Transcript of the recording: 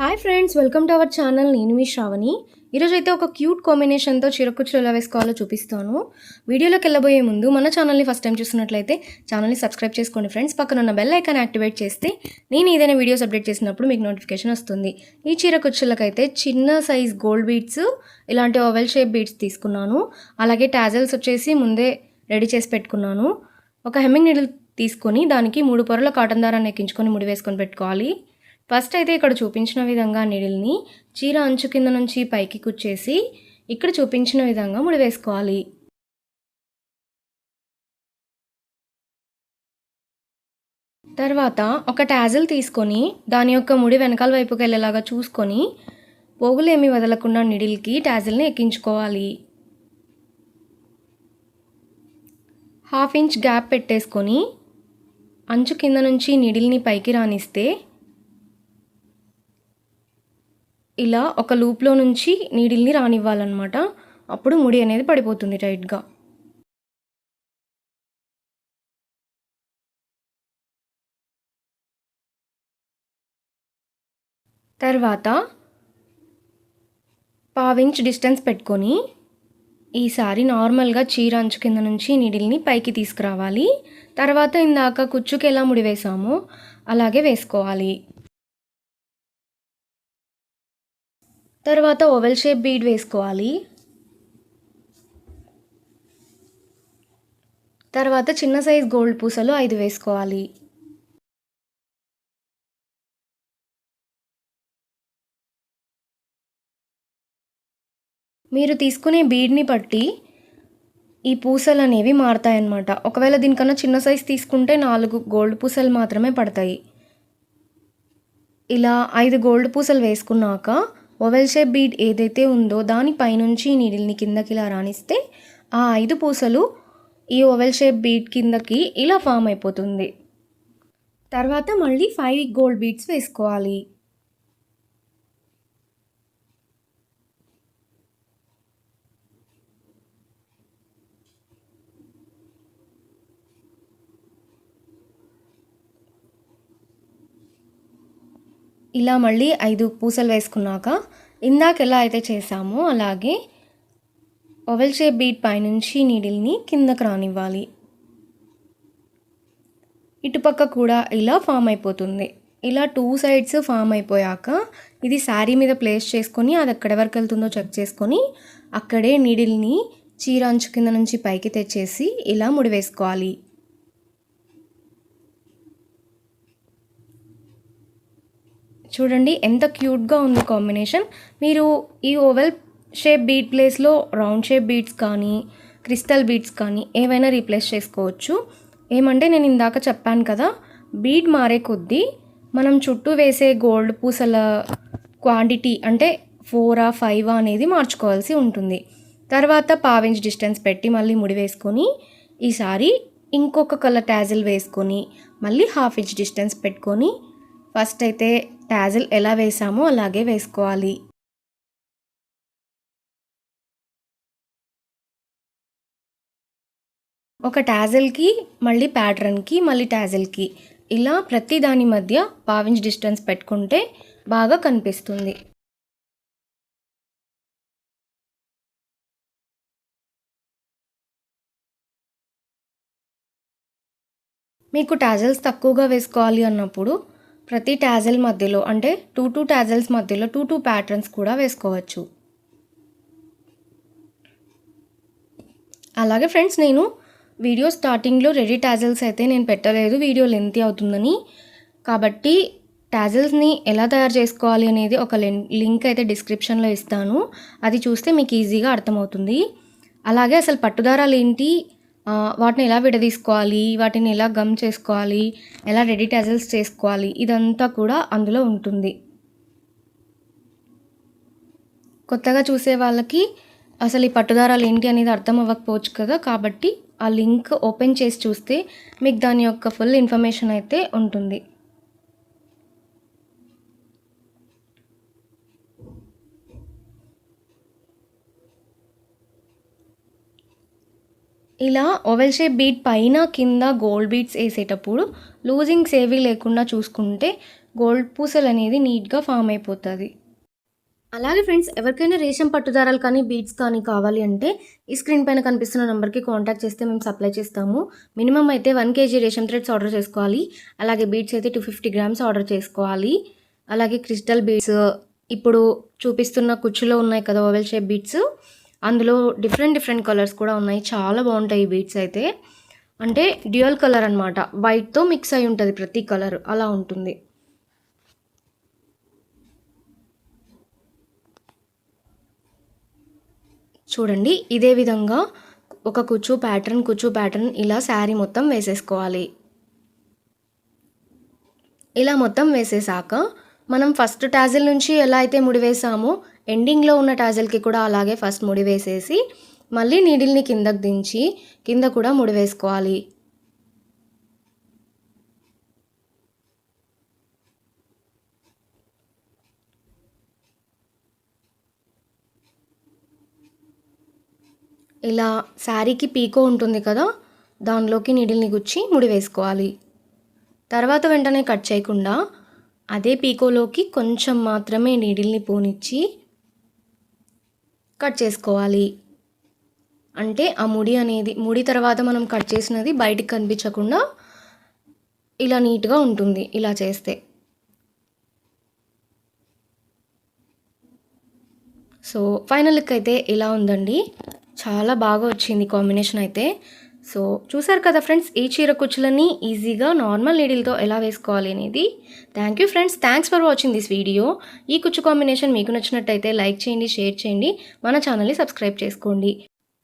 Hi friends welcome to our channel నేను మీ శ్రావణి. ఈరోజు అయితే ఒక క్యూట్ కాంబినేషన్తో చిరకుచ్చులు ఎలా వేసుకోవాలో చూపిస్తాను. వీడియోలోకి వెళ్ళబోయే ముందు మన ఛానల్ని ఫస్ట్ టైం చూస్తున్నట్లయితే ఛానల్ని సబ్స్క్రైబ్ చేసుకోండి ఫ్రెండ్స్ పక్కన ఉన్న బెల్ ఐకాన్ యాక్టివేట్ చేస్తే నేను ఏదైనా వీడియోస్ అప్డేట్ చేసినప్పుడు మీకు నోటిఫికేషన్ వస్తుంది. ఈ చీర కుచ్చులకైతే చిన్న సైజ్ గోల్డ్ బీడ్స్ ఇలాంటి ఓవెల్ షేప్ బీడ్స్ తీసుకున్నాను. అలాగే టాజల్స్ వచ్చేసి ముందే రెడీ చేసి పెట్టుకున్నాను. ఒక హెమ్మింగ్ నీడిల్ తీసుకొని దానికి మూడు పొరల కాటన్ దారాన్ని ఎక్కించుకొని ముడి వేసుకొని పెట్టుకోవాలి. ఫస్ట్ అయితే ఇక్కడ చూపించిన విధంగా నీడిల్ని చీర అంచు కింద నుంచి పైకి కుచ్చేసి ఇక్కడ చూపించిన విధంగా ముడి వేసుకోవాలి. తర్వాత ఒక టాజిల్ తీసుకొని దాని యొక్క ముడి వెనకాల వైపుకి వెళ్ళేలాగా చూసుకొని పోగులేమి వదలకుండా నిడిల్కి టాజిల్ని ఎక్కించుకోవాలి. హాఫ్ ఇంచ్ గ్యాప్ పెట్టేసుకొని అంచు కింద నుంచి నిడిల్ని పైకి రానిస్తే ఇలా ఒక లూప్లో నుంచి నీడిల్ని రానివ్వాలన్నమాట. అప్పుడు ముడి అనేది పడిపోతుంది టైట్గా. తర్వాత పావించ్ డిస్టెన్స్ పెట్టుకొని ఈసారి నార్మల్గా చీర అంచు కింద నుంచి నీడిల్ని పైకి తీసుకురావాలి. తర్వాత ఇందాక కుచ్చుకి ఎలా ముడి వేసామో అలాగే వేసుకోవాలి. తర్వాత ఓవెల్ షేప్ బీడ్ వేసుకోవాలి. తర్వాత చిన్న సైజ్ గోల్డ్ పూసలు ఐదు వేసుకోవాలి. మీరు తీసుకునే బీడ్ని బట్టి ఈ పూసలు అనేవి మారుతాయన్నమాట. ఒకవేళ దీనికన్నా చిన్న సైజ్ తీసుకుంటే నాలుగు గోల్డ్ పూసలు మాత్రమే పడతాయి. ఇలా ఐదు గోల్డ్ పూసలు వేసుకున్నాక ఓవెల్ షేప్ బీడ్ ఏదైతే ఉందో దాని పైనుంచి నీడిల్ని కిందకి ఇలా రాణిస్తే ఆ ఐదు పూసలు ఈ ఓవెల్ షేప్ బీడ్ కిందకి ఇలా ఫామ్ అయిపోతుంది. తర్వాత మళ్ళీ ఫైవ్ గోల్డ్ బీడ్స్ వేసుకోవాలి. ఇలా మళ్ళీ ఐదు పూసలు వేసుకున్నాక ఇందాక ఎలా అయితే చేసామో అలాగే ఓవెల్ షేప్ బీట్ పైనుంచి నీడిల్ని కిందకు రానివ్వాలి. ఇటుపక్క కూడా ఇలా ఫామ్ అయిపోతుంది. ఇలా టూ సైడ్స్ ఫామ్ అయిపోయాక ఇది శారీ మీద ప్లేస్ చేసుకొని అది ఎక్కడి వరకు వెళ్తుందో చెక్ చేసుకొని అక్కడే నీడిల్ని చీర అంచు కింద నుంచి పైకి తెచ్చేసి ఇలా ముడి చూడండి ఎంత క్యూట్గా ఉంది కాంబినేషన్. మీరు ఈ ఓవెల్ షేప్ బీట్ ప్లేస్లో రౌండ్ షేప్ బీట్స్ కానీ క్రిస్టల్ బీట్స్ కానీ ఏవైనా రీప్లేస్ చేసుకోవచ్చు. ఏమంటే నేను ఇందాక చెప్పాను కదా బీట్ మారే కొద్దీ మనం చుట్టూ వేసే గోల్డ్ పూసల క్వాంటిటీ అంటే ఫోరా ఫైవ్ అనేది మార్చుకోవాల్సి ఉంటుంది. తర్వాత పావించ్ డిస్టెన్స్ పెట్టి మళ్ళీ ముడి వేసుకొని ఈసారి ఇంకొక కలర్ ట్యాజిల్ వేసుకొని మళ్ళీ హాఫ్ ఇంచ్ డిస్టెన్స్ పెట్టుకొని ఫస్ట్ అయితే టాజిల్ ఎలా వేసామో అలాగే వేసుకోవాలి. ఒక టాజిల్కి మళ్ళీ ప్యాటర్న్కి మళ్ళీ టాజిల్కి ఇలా ప్రతి దాని మధ్య పావించ్ డిస్టెన్స్ పెట్టుకుంటే బాగా కనిపిస్తుంది. మీకు టాజల్స్ తక్కువగా వేసుకోవాలి అన్నప్పుడు ప్రతి టాజల్ మధ్యలో అంటే టూ టూ టాజల్స్ మధ్యలో టూ టూ ప్యాటర్న్స్ కూడా వేసుకోవచ్చు. అలాగే ఫ్రెండ్స్ నేను వీడియో స్టార్టింగ్లో రెడీ టాజల్స్ అయితే నేను పెట్టలేదు వీడియో లెంతీ అవుతుందని. కాబట్టి టాజల్స్ని ఎలా తయారు చేసుకోవాలి అనేది ఒక లింక్ అయితే డిస్క్రిప్షన్లో ఇస్తాను. అది చూస్తే మీకు ఈజీగా అర్థమవుతుంది. అలాగే అసలు పట్టుదారాలు ఏంటి? వాటిని ఎలా విడదీసుకోవాలి? వాటిని ఎలా గమ్ చేసుకోవాలి? ఎలా రెడీ టజల్స్ చేసుకోవాలి? ఇదంతా కూడా అందులో ఉంటుంది. కొత్తగా చూసే వాళ్ళకి అసలు ఈ పట్టుదారాలు ఏంటి అనేది అర్థం అవ్వకపోవచ్చు కదా. కాబట్టి ఆ లింక్ ఓపెన్ చేసి చూస్తే మీకు దాని యొక్క ఫుల్ ఇన్ఫర్మేషన్ అయితే ఉంటుంది. ఇలా ఓవెల్ షేప్ బీట్ పైన కింద గోల్డ్ బీట్స్ వేసేటప్పుడు లూజింగ్ ఏవి లేకుండా చూసుకుంటే గోల్డ్ పూసలు అనేది నీట్గా ఫామ్ అయిపోతుంది. అలాగే ఫ్రెండ్స్ ఎవరికైనా రేషన్ పట్టుదారాలు కానీ బీట్స్ కానీ కావాలి అంటే ఈ స్క్రీన్ పైన కనిపిస్తున్న నెంబర్కి కాంటాక్ట్ చేస్తే మేము సప్లై చేస్తాము. మినిమం అయితే వన్ కేజీ రేషన్ థ్రెడ్స్ ఆర్డర్ చేసుకోవాలి. అలాగే బీట్స్ అయితే టూ ఫిఫ్టీ గ్రామ్స్ ఆర్డర్ చేసుకోవాలి. అలాగే క్రిస్టల్ బీట్స్ ఇప్పుడు చూపిస్తున్న కుచ్చులో ఉన్నాయి కదా ఓవెల్ షేప్ బీట్స్. అందులో డిఫరెంట్ డిఫరెంట్ కలర్స్ కూడా ఉన్నాయి. చాలా బాగుంటాయి ఈ బీడ్స్ అయితే. అంటే డ్యూయల్ కలర్ అనమాట వైట్తో మిక్స్ అయి ఉంటుంది ప్రతి కలర్ అలా ఉంటుంది. చూడండి ఇదే విధంగా ఒక కుచ్చు ప్యాటర్న్ కుచ్చు ప్యాటర్న్ ఇలా శారీ మొత్తం వేసేసుకోవాలి. ఇలా మొత్తం వేసేసాక మనం ఫస్ట్ టాజిల్ నుంచి ఎలా అయితే ముడి వేసామో ఎండింగ్లో ఉన్న టాజల్కి కూడా అలాగే ఫస్ట్ ముడి వేసేసి మళ్ళీ నీడిల్ని కిందకు దించి కింద కూడా ముడి వేసుకోవాలి. ఇలా శారీకి పీకో ఉంటుంది కదా దానిలోకి నీడిల్ని గుచ్చి ముడి వేసుకోవాలి. తర్వాత వెంటనే కట్ చేయకుండా అదే పీకోలోకి కొంచెం మాత్రమే నీడిల్ని పోనిచ్చి కట్ చేసుకోవాలి. అంటే ఆ ముడి అనేది ముడి తర్వాత మనం కట్ చేసినది బయటికి కనిపించకుండా ఇలా నీట్గా ఉంటుంది ఇలా చేస్తే. సో ఫైనల్కి అయితే ఇలా ఉందండి. చాలా బాగా వచ్చింది కాంబినేషన్ అయితే. సో చూసారు కదా ఫ్రెండ్స్ ఈ చీర కుచ్చులని ఈజీగా నార్మల్ నీడిల్తో ఎలా వేసుకోవాలి అనేది. Thank you friends thanks for watching this video. ఈ కుచ్చు కాంబినేషన్ మీకు నచ్చినట్టయితే లైక్ చేయండి షేర్ చేయండి. మన ఛానల్ని సబ్స్క్రైబ్ చేసుకోండి.